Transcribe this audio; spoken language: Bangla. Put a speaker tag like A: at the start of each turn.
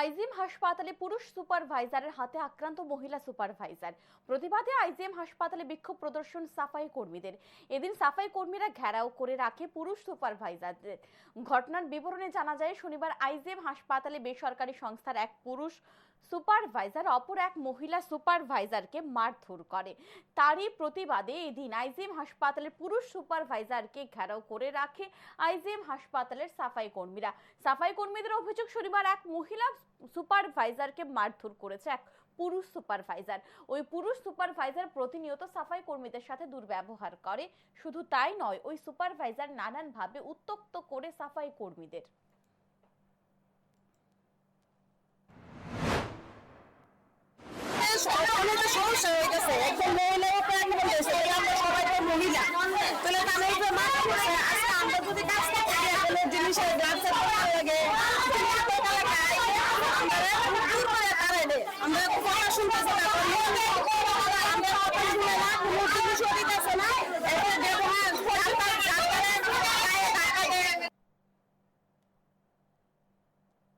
A: আইজিএম হাসপাতালে পুরুষ সুপারভাইজারের হাতে আক্রান্ত মহিলা সুপারভাইজার। প্রতিবাদে আইজিএম হাসপাতালে বিক্ষোভ প্রদর্শন সাফাই কর্মীদের। এদিন সাফাই কর্মীরা ঘেরাও করে রাখে পুরুষ সুপারভাইজারদের। ঘটনার বিবরণে জানা যায়, শনিবার আইজিএম হাসপাতালে বেসরকারি সংস্থার এক পুরুষ সুপারভাইজার, অপর এক মহিলা সুপারভাইজারকে মারধর করে। তারই প্রতিবাদে এদিন আইজিএম হাসপাতালের পুরুষ সুপারভাইজারকে ঘেরাও করে রাখে আইজিএম হাসপাতালের সাফাই কর্মীরা। সাফাই কর্মীদের অভিযোগ, শনিবার এক মহিলা সুপারভাইজারকে মারধর করেছে এক পুরুষ সুপারভাইজার। ওই পুরুষ সুপারভাইজার প্রতিনিয়ত সাফাই কর্মীদের সাথে দুর্ব্যবহার করে। শুধু তাই নয়, ওই সুপারভাইজার নানানভাবে উত্তক্ত করে সাফাই কর্মীদের
B: সমস্যা হয়ে গেছে। একজন মহিলা আমরা সবাই তো মহিলা। তাহলে তারা মাথা আজকে আমরা যদি কাজ করতে জিনিসের ব্যবসা